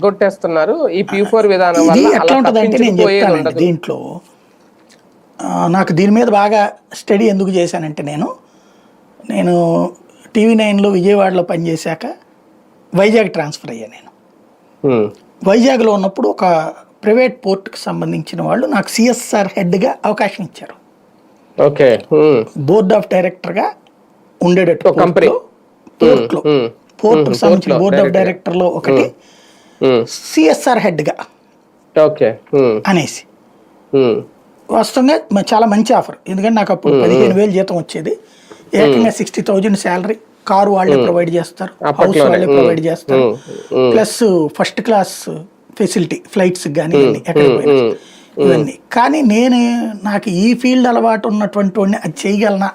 ఎగ్గొట్టేస్తున్నారు ఈ ప్యూ ఫోర్ విధానం వల్ల ఎట్లా అలా ఉంటుంది అంటే నేను దీంట్లో. నాకు దీని మీద బాగా స్టడీ ఎందుకు చేశానంటే నేను నేను టీవీ నైన్లో విజయవాడలో పనిచేశాక వైజాగ్ ట్రాన్స్ఫర్ అయ్యా నేను. వైజాగ్లో ఉన్నప్పుడు ఒక ప్రైవేట్ పోర్ట్కి సంబంధించిన వాళ్ళు నాకు సిఎస్ఆర్ హెడ్గా అవకాశం ఇచ్చారు. ఓకే. బోర్డ్ ఆఫ్ డైరెక్టర్గా ఉండేటట్టు company. పోర్ట్లో పోర్ట్కి సంబంధించిన బోర్డ్ ఆఫ్. డైరెక్టర్లో ఒకటి. సిఎస్ఆర్ హెడ్గా ఓకే అనేసి. వాస్తవంగా మ- చాలా మంచి ఆఫర్. ఎందుకంటే నాకు అప్పుడు పదిహేను వేలు జీతం వచ్చేది. ఏకంగా సిక్స్టీ థౌజండ్ శాలరీ. కారు వాళ్ళే ప్రొవైడ్ చేస్తారు. హౌస్. వాళ్ళే ప్రొవైడ్ చేస్తారు. Plus first class facility flights కానీ ఇవన్నీ ఎక్కడికి కానీ నేను నాకు ఈ ఫీల్డ్ అలవాటు ఉన్నటువంటి వాడిని అది చేయగలనా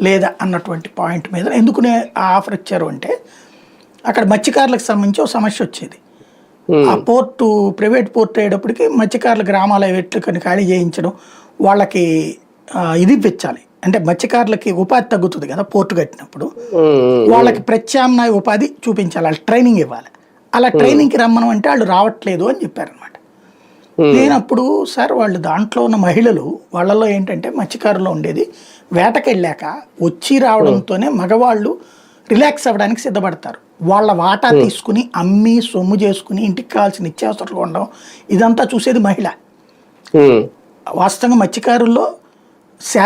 లేదా అన్నటువంటి పాయింట్ మీద ఎందుకు నే- ఆ ఆఫర్ ఇచ్చారు అంటే అక్కడ మత్స్యకారులకు సంబంధించి ఒక సమస్య వచ్చేది. ఆ పోర్టు ప్రైవేట్ పోర్ట్ అయ్యేటప్పటికి మత్స్యకారుల గ్రామాల వెట్లు కొన్ని ఖాళీ చేయించడం వాళ్ళకి ఇది పెంచాలి అంటే మత్స్యకారులకి ఉపాధి తగ్గుతుంది కదా పోర్టు కట్టినప్పుడు. ఉమ్, వాళ్ళకి ప్రత్యామ్నాయ ఉపాధి చూపించాలి. వాళ్ళు ట్రైనింగ్ ఇవ్వాలి. అలా ట్రైనింగ్కి రమ్మను అంటే వాళ్ళు రావట్లేదు అని చెప్పారనమాట నేను అప్పుడు సార్ వాళ్ళు దాంట్లో ఉన్న మహిళలు వాళ్ళలో ఏంటంటే మత్స్యకారులో ఉండేది వేటకెళ్ళాక వచ్చి రావడంతోనే మగవాళ్ళు రిలాక్స్ అవ్వడానికి సిద్ధపడతారు. వాళ్ళ వాటా తీసుకుని అమ్మి సొమ్ము చేసుకుని ఇంటికి కావాల్సిన నిత్యావసరాలు ఉండడం ఇదంతా చూసేది మహిళ. వాస్తవంగా మత్స్యకారుల్లో శా